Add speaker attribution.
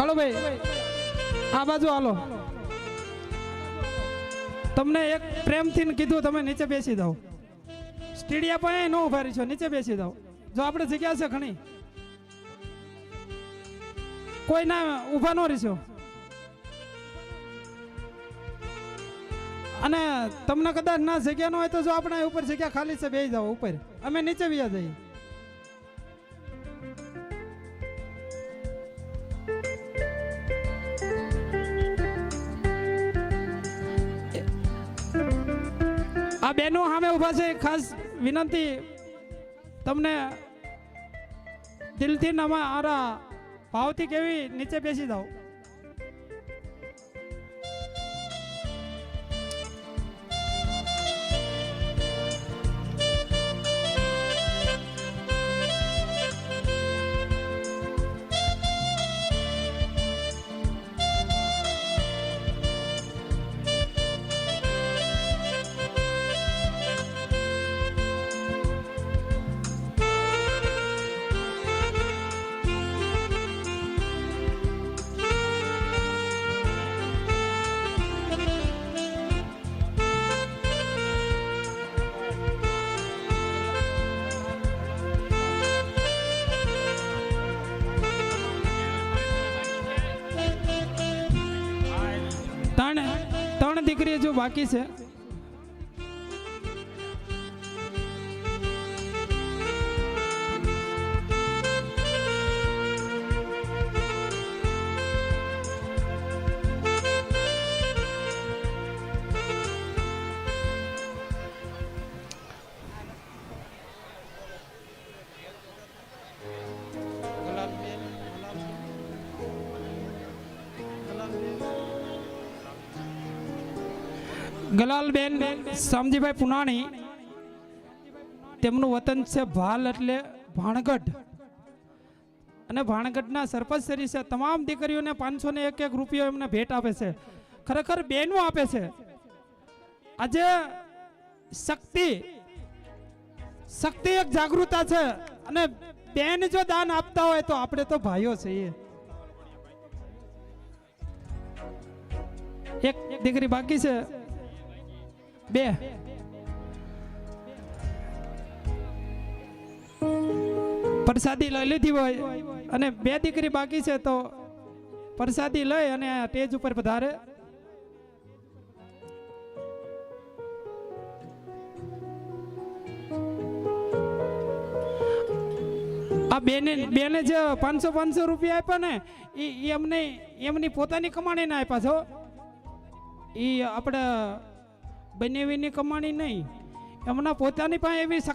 Speaker 1: ખળુભાઈ આ બાજુ હાલો. તમને એક પ્રેમથી કીધું, તમે નીચે બેસી જાઓ. સ્ટેડિયા પણ ન ઊભા રહી છો, નીચે બેસી જાઓ. જો આપણે જગ્યા છે ઘણી. કોઈ ના ઊભા ન રહીશો. અને તમને કદાચ ના જગ્યા ન હોય તો જો આપણે ઉપર જગ્યા ખાલી છે બેસી જાઓ, ઉપર. અમે નીચે બીજા જઈએ. આ બેનો સામે ઊભા છે. ખાસ વિનંતી તમને દિલથી નમા આરા ભાવથી કેવી નીચે બેસી જાઓ. ત્રણ જો બાકી છે ગલાલબેન શામજીભાઈ પુનાણી, તેમનું વતન છે ભાલ એટલે ભાણગઢ. અને ભાણગઢના સરપંચ શ્રી છે તમામ દીકરીઓને પાંચસો ને એક એક રૂપિયો એમને ભેટ આપે છે. ખરેખર બેનો આપે છે. આજે શક્તિ શક્તિ એક જાગૃતતા છે અને બેન જો દાન આપતા હોય તો આપણે તો ભાઈઓ છીએ. એક દીકરી બાકી છે. બે. પ્રસાદી લઈ લીધી હોય અને બે દીકરી બાકી છે તો પ્રસાદી લઈ અને સ્ટેજ ઉપર પધારે. આ બેને બેને જે પાંચસો પાંચસો રૂપિયા આપ્યા ને એ એમને એમની પોતાની કમાણી ના આપ્યા છો એ આપણે બનેવીની કમાણી નહીં. એમના પોતાની પાસે એવી